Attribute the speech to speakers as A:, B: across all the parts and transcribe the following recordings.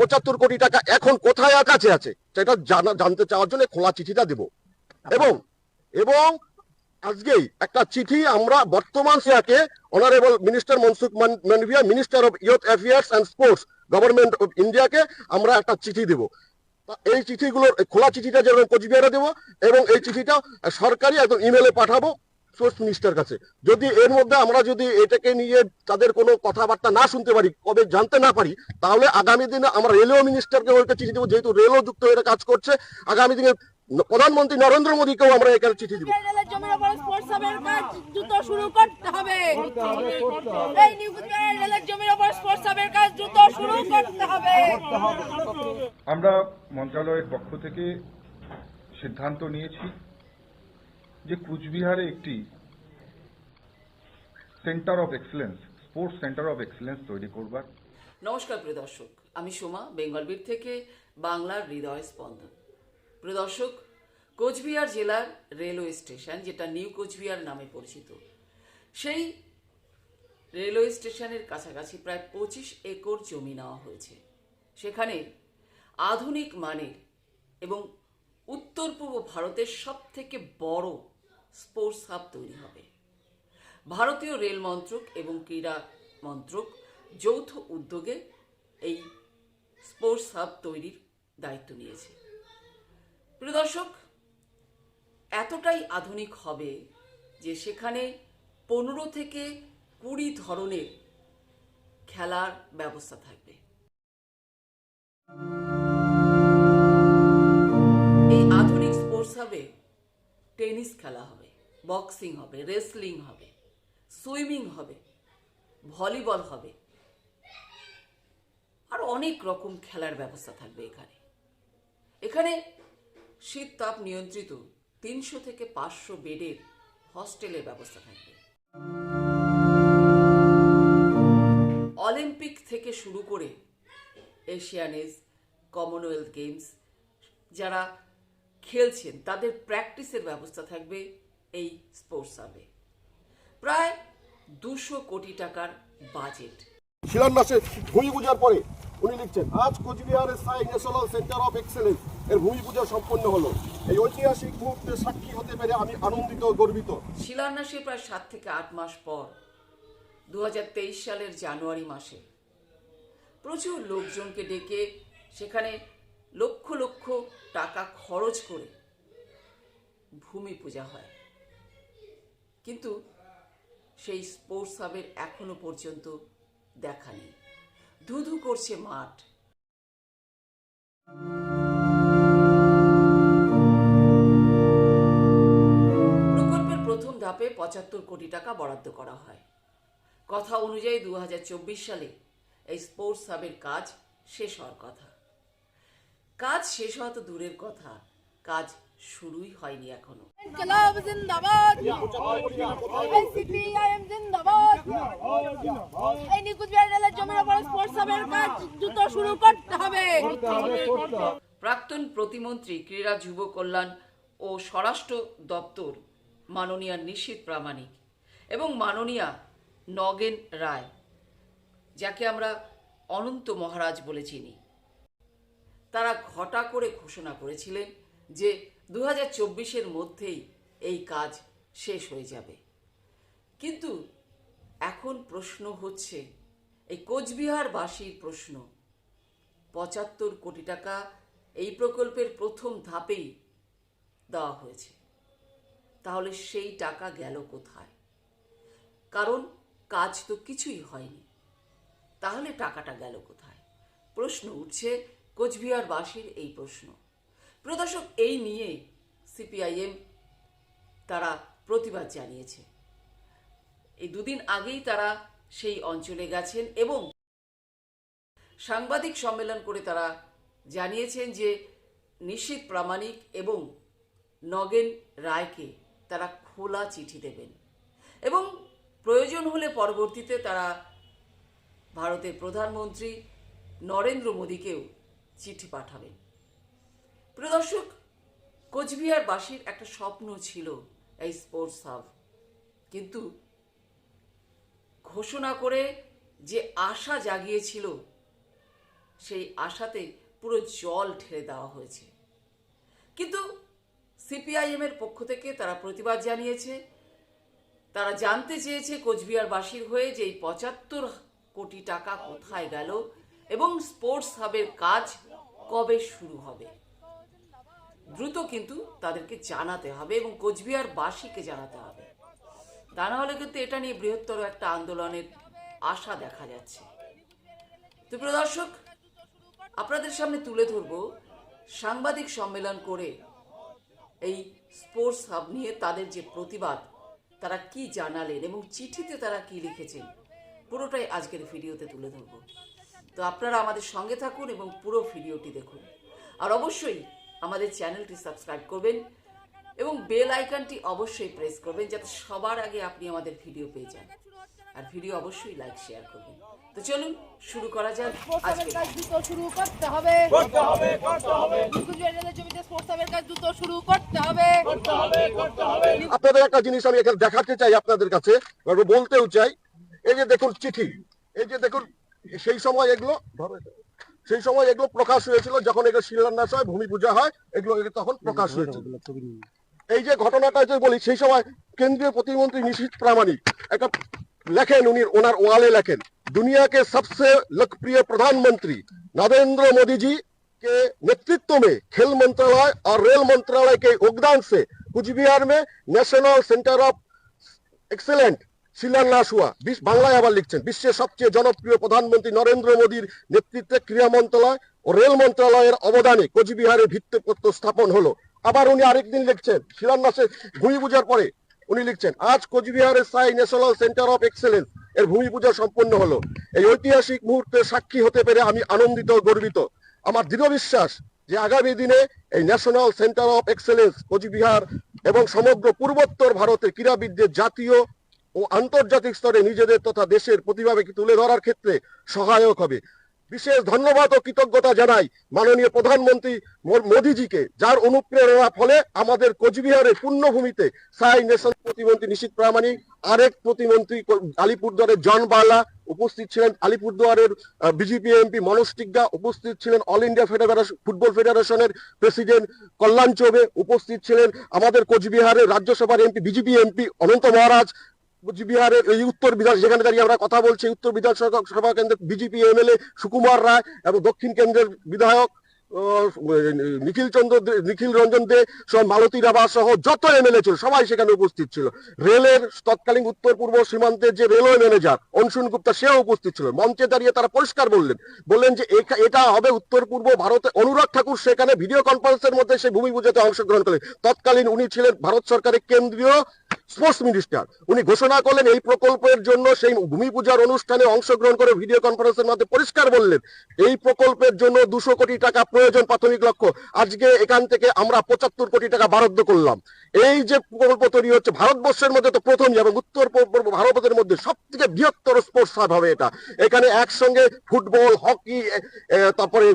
A: পঁচাত্তর কোটি টাকা এখন কোথায় কাছে আছে, সেটা জানা জানতে চাওয়ার জন্য খোলা চিঠিটা দেব। এবং এবং আজকেই একটা চিঠি আমরা বর্তমান সিয়াকে honourable minister Mansukh Man- Mandaviya minister of youth affairs and sports government of ইন্ডিয়াকে আমরা একটা চিঠি দেব। এই চিঠিগুলো খোলা চিঠিটা যেমন কোচবিহারে দেবো, এবং এই চিঠিটা সরকারি একদম ইমেলে পাঠাবো। স্পোর্টস মিনিস্টার কাছে। যদি এর মধ্যে আমরা যদি এটাকে নিয়ে তাদের কোনো কথাবার্তা না শুনতে পারি কবে জানতে না পারি তাহলে আগামী দিনে আমরা রেলওয়ে মিনিস্টারকে ওইটা চিঠি দেবো যেহেতু রেলও যুক্ত হয়ে এটা কাজ করছে আগামী দিনে প্রধানমন্ত্রী নরেন্দ্র মোদীকেও আমরা এখানে চিঠি দিব।
B: রেলের জমির উপর স্পোর্টস হাবের কাজ দ্রুত শুরু করতে হবে। এই রেলের জমির উপর স্পোর্টস হাবের কাজ দ্রুত শুরু করতে হবে।
C: আমরা মন্ত্রণালয়ের পক্ষ থেকে সিদ্ধান্ত নিয়েছি। যে কুচবিহারে একটি centre of excellence sports centre of excellence তৈরি করবার।
D: নমস্কার প্রিয় দর্শক, আমি সোমা বেঙ্গলবীর থেকে বাংলার হৃদয় স্পন্দন। প্রিয় দর্শক, কোচবিহার জেলার রেলওয়ে স্টেশন, যেটা নিউ কোচবিহার নামে পরিচিত, সেই রেলওয়ে স্টেশনের কাছাকাছি প্রায় পঁচিশ একর জমি নেওয়া হয়েছে। সেখানে আধুনিক মানের এবং উত্তর পূর্ব ভারতের সব থেকে বড় স্পোর্টস হাব তৈরি হবে। ভারতীয় রেল মন্ত্রক এবং ক্রীড়া মন্ত্রক যৌথ উদ্যোগে এই স্পোর্টস হাব তৈরির দায়িত্ব নিয়েছে। প্রিয় দর্শক, এতটাই আধুনিক হবে যে সেখানে পনেরো থেকে কুড়ি ধরনের খেলার ব্যবস্থা থাকবে। এই আধুনিক স্পোর্টস হাবে টেনিস খেলা হবে, বক্সিং হবে, রেসলিং হবে, সুইমিং হবে, ভলিবল হবে। আর অনেক রকম খেলার ব্যবস্থা থাকবে এখানে। এখানে শীত তাপ নিয়ন্ত্রিত তিনশো থেকে পাঁচশো বেডের হস্টেলের ব্যবস্থা থাকবে। অলিম্পিক থেকে শুরু করে এশিয়ানেজ কমনওয়েলথ গেমস, যারা খেলছেন তাদের প্র্যাকটিসের ব্যবস্থা থাকবে এই স্পোর্টস হাবে। প্রায় দুশো কোটি টাকার বাজেট।
A: শিলান্যাসে ভূমি পূজার পরে উনি লিখছেন আজ কোচবিহারের সাই ন্যাশনাল সেন্টার অফ এক্সেলেন্স এর ভূমি পূজা সম্পন্ন হলো। এই ঐতিহাসিক মুহূর্তে সাক্ষী হতে পেরে আমি আনন্দিত ও গর্বিত।
D: শিলান্যাসের প্রায় সাত থেকে আট মাস পর দু হাজার তেইশ সালের জানুয়ারি মাসে প্রচুর লোকজনকে ডেকে সেখানে লক্ষ লক্ষ টাকা খরচ করে ভূমি পূজা হয়। কিন্তু সেই স্পোর্টস হাবের এখনও পর্যন্ত দেখা নেই। ধুধু করছে মাঠ। প্রকল্পের প্রথম ধাপে পঁচাত্তর কোটি টাকা বরাদ্দ করা হয়। কথা অনুযায়ী দু হাজার চব্বিশ সালে এই স্পোর্টস হাবের কাজ শেষ হওয়ার কথা। কাজ শেষ হওয়া তো দূরের কথা। কাজ শুরুই হয়নি এখনও।
B: ক্লাব জিন্দাবাদ। সিপিআইএম জিন্দাবাদ। এই নিউ কুচবিহার জমির উপর স্পোর্টস হাবের কাজ দ্রুত শুরু করতে হবে।
D: প্রাক্তন প্রতিমন্ত্রী ক্রীড়া যুব কল্যাণ ও স্বরাষ্ট্র দপ্তর মাননীয়া নিশীত প্রামাণিক এবং মাননীয়া নগেন রায় যাকে আমরা অনন্ত মহারাজ বলে চিনি। তারা ঘটা করে ঘোষণা করেছিলেন যে দু হাজার মধ্যেই এই কাজ শেষ হয়ে যাবে। কিন্তু এখন প্রশ্ন হচ্ছে, এই কোচবিহারবাসীর প্রশ্ন, পঁচাত্তর কোটি টাকা এই প্রকল্পের প্রথম ধাপেই দেওয়া হয়েছে। তাহলে সেই টাকা গেল কোথায়? কারণ কাজ তো কিছুই হয়নি। তাহলে টাকাটা গেল কোথায়? প্রশ্ন উঠছে কোচবিহারবাসীর এই প্রশ্ন। প্রদর্শক এই নিয়ে সিপিআইএম তারা প্রতিবাদ জানিয়েছে। এই দুদিন আগেই তারা সেই অঞ্চলে গেছেন এবং সাংবাদিক সম্মেলন করে তারা জানিয়েছেন যে নিশ্চিত প্রামাণিক এবং নগেন রায়কে তারা খোলা চিঠি দেবেন এবং প্রয়োজন হলে পরবর্তীতে তারা ভারতের প্রধানমন্ত্রী নরেন্দ্র মোদীকেও চিঠি পাঠাবেন প্রিয় দর্শক, কোচবিহারবাসীর একটা স্বপ্ন ছিল এই স্পোর্টস হাব কিন্তু ঘোষণা করে যে আশা জাগিয়েছিল, সেই আশাতে পুরো জল ঢেলে দেওয়া হয়েছে। কিন্তু সিপিআইএম এর পক্ষ থেকে তারা প্রতিবাদ জানিয়েছে। তারা জানতে চেয়েছে কোচবিহারবাসীর হয়ে যে এই পঁচাত্তর কোটি টাকা কোথায় গেল এবং স্পোর্টস হাবের কাজ কবে শুরু হবে? দ্রুত কিন্তু তাদেরকে জানাতে হবে এবং কোচবিহারবাসীকে জানাতে হবে। তা না হলে কিন্তু এটা নিয়ে বৃহত্তর একটা আন্দোলনের আশা দেখা যাচ্ছে। তো প্রিয় দর্শক, আপনাদের সামনে তুলে ধরব সাংবাদিক সম্মেলন করে এই স্পোর্টস হাব নিয়ে তাদের যে প্রতিবাদ, তারা কি জানালেন এবং চিঠিতে তারা কি লিখেছেন, পুরোটাই আজকের ভিডিওতে তুলে ধরব। তো আপনারা আমাদের সঙ্গে থাকুন এবং পুরো ভিডিওটি দেখুন। আর অবশ্যই আমাদের চ্যানেলটি সাবস্ক্রাইব করবেন এবং বেল আইকনটি অবশ্যই প্রেস করবেন যাতে সবার আগে আপনি আমাদের ভিডিও পেয়ে যান। আর ভিডিও অবশ্যই লাইক শেয়ার করবেন। তো চলুন শুরু করা যাক আজকে
B: কাজ দ্রুত শুরু করতে হবে। কুচবিহার রেলের জমিতে স্পোর্টস হাবের কাজ দ্রুত শুরু করতে হবে। করতে হবে করতে হবে।
A: আপনাদের একটা জিনিস আমি এখানে দেখাতে চাই আপনাদের কাছে বলতেও চাই। এই যে দেখুন চিঠি এই যে দেখুন সেই সময় এগুলো ধরো এটা। সেই সময় এগুলো প্রকাশ হয়েছিল যখন এগুলো শিলান্যাস হয় ভূমি পূজা হয় এগুলো এগুলো তখন প্রকাশ হয়েছিল এই যে ঘটনাটা যে বলি সেই সময় কেন্দ্রীয় প্রতিমন্ত্রী নিশীথ প্রামাণিক একটা লেখেন উনি ওনার ওয়ালে লেখেন दुनिया के सबसे लोकप्रिय प्रधानमंत्री नरेंद्र मोदी जी के नेतृत्व में खेल मंत्रालय और रेल मंत्रालय के योगदान से कुचबिहार में नेशनल सेंटर ऑफ এক্সেলেন্ট শিলান্যাস হুয়া বাংলায় আবার লিখছেন, বিশ্বের সবচেয়ে জনপ্রিয় প্রধানমন্ত্রী নরেন্দ্র মোদীর নেতৃত্বে ক্রীড়া মন্ত্রণালয় ও রেল মন্ত্রণালয়ের অবদানে কোচবিহারের ভিত্তিপ্রস্তর স্থাপন হলো। আবার উনি আরেকদিন লিখছেন শিলান্যাসের ভূমি পূজার পরে উনি লিখছেন, আজ কোচবিহারের সাই ন্যাশনাল সেন্টার অফ এক্সেলেন্স, এর ভূমি পূজা সম্পন্ন হলো। এই ঐতিহাসিক মুহূর্তে সাক্ষী হতে পেরে আমি আনন্দিত গর্বিত। আমার দৃঢ় বিশ্বাস যে আগামী দিনে এই national centre of excellence, Cooch Behar এবং সমগ্র পূর্বোত্তর ভারতের ক্রীড়াবিদদের জাতীয় ও আন্তর্জাতিক স্তরে নিজেদের তথা দেশের প্রতিভাকে তুলে ধরার ক্ষেত্রে সহায়ক হবে। বিশেষ ধন্যবাদ ও কৃতজ্ঞতা জানাই মাননীয় প্রধানমন্ত্রী মোদিজিকে, যার অনুপ্রেরণার ফলে আমাদের কোচবিহারের পূর্ণভূমিতে সাই নেশন প্রতিমন্ত্রী নিশীত প্রামাণিক, আরেক প্রতিমন্ত্রী আলিপুরদুয়ারের জন বালা উপস্থিত ছিলেন। আলিপুরদুয়ারের বিজেপি এমপি মনোজ টিগ্গা উপস্থিত ছিলেন। অল ইন্ডিয়া ফেডারেশন, ফুটবল ফেডারেশনের প্রেসিডেন্ট কল্যাণ চৌবে উপস্থিত ছিলেন। আমাদের কোচবিহারের রাজ্যসভার MP, BJP MP Ananta Maharaj কোচবিহারের এই উত্তর বিধান যেখানে দাঁড়িয়ে আমরা কথা বলছি। উত্তর বিধানসভা সভা কেন্দ্রের বিজেপি এমএলএ সুকুমার রায় এবং দক্ষিণ কেন্দ্রের বিধায়ক নিখিল চন্দ্র নিখিল রঞ্জন দে, সহ মালতী রাভা সহ যত এমএলএ ছিল, সবাই সেখানে উপস্থিত ছিল। রেলের তৎকালীন উত্তর পূর্ব সীমান্তের যে রেলওয়ে ম্যানেজার, অনশুন গুপ্তা, সেও উপস্থিত ছিল। মঞ্চে দাঁড়িয়ে তারা পরিষ্কার বললেন বললেন যে এটা হবে উত্তর পূর্ব ভারতে। অনুরাগ ঠাকুর সেখানে ভিডিও কনফারেন্সের মধ্যে সেই ভূমি পূজাতে অংশগ্রহণ করলেন। তৎকালীন উনি ছিলেন ভারত সরকারের কেন্দ্রীয় স্পোর্টস মিনিস্টার উনি ঘোষণা করলেন এই প্রকল্পের জন্য সেই ভূমি পূজার অনুষ্ঠানে অংশগ্রহণ করে ভিডিও কনফারেন্সের মধ্যে পরিষ্কার বললেন, এই প্রকল্পের জন্য দুশো কোটি টাকা প্রয়োজন প্রাথমিক লক্ষ্য। আজকে এখান থেকে আমরা পঁচাত্তর কোটি টাকা বরাদ্দ করলাম। এই যে প্রকল্প তৈরি হচ্ছে ভারতবর্ষের মধ্যে তো প্রথম এবং উত্তর পূর্ব ভারতের মধ্যে সব থেকে বৃহত্তর স্পোর্টস হাব হবে এটা। এখানে একসঙ্গে ফুটবল, হকি তারপরে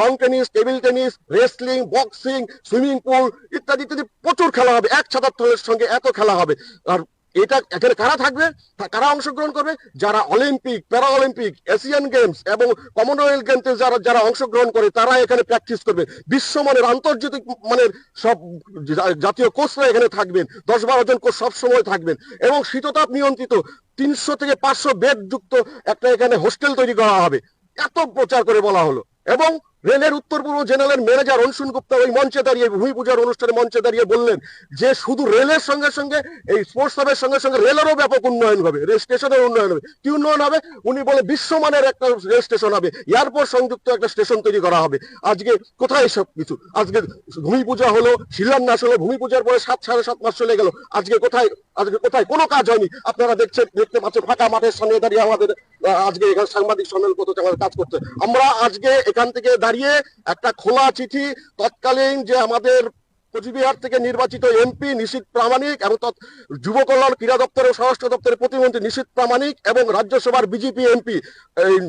A: long tennis table tennis wrestling boxing swimming pool ইত্যাদি ইত্যাদি প্রচুর খেলা হবে। এক ছাতাত্তরের সঙ্গে এত খেলা হবে। আর এটা এখানে কারা থাকবে? কারা অংশগ্রহণ করবে? যারা Olympic para Olympic Asian Games এবং কমনওয়েলথ গেমসে যারা যারা অংশগ্রহণ করে, তারা এখানে প্র্যাকটিস করবে। বিশ্বমানের আন্তর্জাতিক মানের সব জাতীয় কোচরা এখানে থাকবেন। দশ বারো জন কোচ সবসময় থাকবেন। এবং শীততাপ নিয়ন্ত্রিত তিনশো থেকে পাঁচশো বেড যুক্ত একটা এখানে হোস্টেল তৈরি করা হবে। এত প্রচার করে বলা হলো। এবং রেলের উত্তর পূর্ব জেনারেল ম্যানেজার অনশুন গুপ্তা ওই মঞ্চে দাঁড়িয়ে ভূমি পূজার অনুষ্ঠানে মঞ্চে দাঁড়িয়ে বললেন যে শুধু রেলের সঙ্গে সঙ্গে এই স্পোর্টস হাবের সঙ্গে সঙ্গে রেলেরও ব্যাপক উন্নয়ন হবে, রেল স্টেশনের উন্নয়ন হবে। কি উন্নয়ন হবে? উনি বলে বিশ্বমানের একটা রেল স্টেশন হবে, এয়ারপোর্ট সংযুক্ত একটা স্টেশন তৈরি করা হবে। আজকে কোথায় সব কিছু? আজকে ভূমি পূজা হলো, শিলান্যাস হলো, ভূমি পূজার পরে সাত, সাড়ে সাত মাস চলে গেল। আজকে কোথায়? আজকে কোথায়? কোনো কাজ হয়নি। আপনারা দেখছেন, দেখতে পাচ্ছেন, ফাঁকা মাঠের সামনে দাঁড়িয়ে আমাদের আজকে এখানে সাংবাদিক সম্মেলন করতে আমাদের কাজ করতে আমরা আজকে এখান থেকে দাঁড়িয়ে একটা খোলা চিঠি তৎকালীন যে আমাদের কোচবিহার থেকে নির্বাচিত এমপি নিশীত প্রামাণিক এবং যুব কল্যাণ ক্রীড়া দপ্তর ও স্বরাষ্ট্র দপ্তরের প্রতিমন্ত্রী নিশীত প্রামাণিক এবং রাজ্যসভার বিজেপি এমপি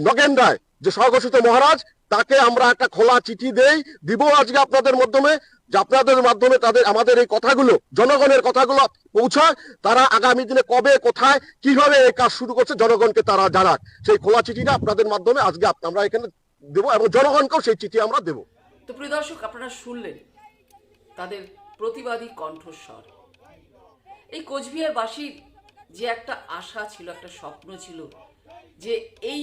A: নগেন রায়, যে স্বঘোষিত মহারাজ, তাকে আমরা একটা খোলা চিঠি দেই, দিব আজকে আপনাদের মাধ্যমে, যে আপনাদের মাধ্যমে তাদের, আমাদের এই কথাগুলো, জনগণের কথাগুলো পৌঁছায়, তারা আগামী দিনে কবে, কোথায়, কীভাবে এই কাজ শুরু করছে, জনগণকে তারা জানাক। সেই খোলা চিঠিটা আপনাদের মাধ্যমে আজকে আমরা এখানে দেবো এবং জনগণকেও সেই চিঠি আমরা দেবো।
D: তো প্রিয় দর্শক, আপনারা শুনলেন তাদের প্রতিবাদী কণ্ঠস্বর। এই কোচবিহারবাসীর যে একটা আশা ছিল, একটা স্বপ্ন ছিল যে এই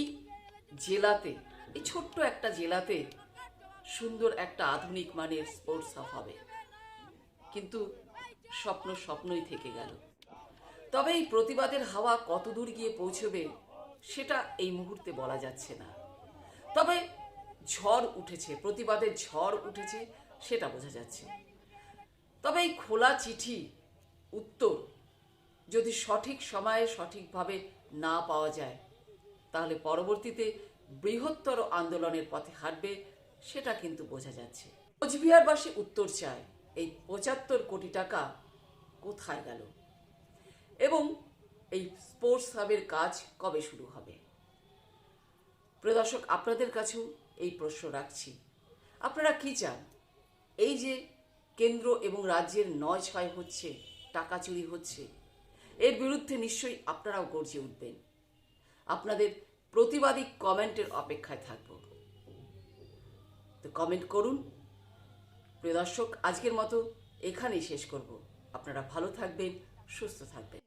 D: জেলাতে, এই ছোট্ট একটা জেলাতে সুন্দর একটা আধুনিক মানের স্পোর্টস হাব হবে। কিন্তু স্বপ্ন স্বপ্নই থেকে গেল। তবে এই প্রতিবাদের হাওয়া কতদূর গিয়ে পৌঁছবে, সেটা এই মুহূর্তে বলা যাচ্ছে না। তবে ঝড় উঠেছে প্রতিবাদের ঝড় উঠেছে, সেটা বোঝা যাচ্ছে। তবে এই খোলা চিঠি উত্তর যদি সঠিক সময়ে সঠিকভাবে না পাওয়া যায়, তাহলে পরবর্তীতে বৃহত্তর আন্দোলনের পথে হাঁটবে, সেটা কিন্তু বোঝা যাচ্ছে। কোচবিহারবাসী উত্তর চায়, এই পঁচাত্তর কোটি টাকা কোথায় গেল? এবং এই স্পোর্টস হাবের কাজ কবে শুরু হবে? প্রিয় দর্শক, আপনাদের কাছেও এই প্রশ্ন রাখছি। আপনারা কি চান? এই যে কেন্দ্র এবং রাজ্যের নয় ছয় হচ্ছে, টাকা চুরি হচ্ছে, এর বিরুদ্ধে নিশ্চয়ই আপনারাও গর্জে উঠবেন। আপনাদের প্রতিবাদী কমেন্টের অপেক্ষায় থাকব। তো কমেন্ট করুন। প্রিয় দর্শক, আজকের মতো এখানেই শেষ করব। আপনারা ভালো থাকবেন, সুস্থ থাকবেন।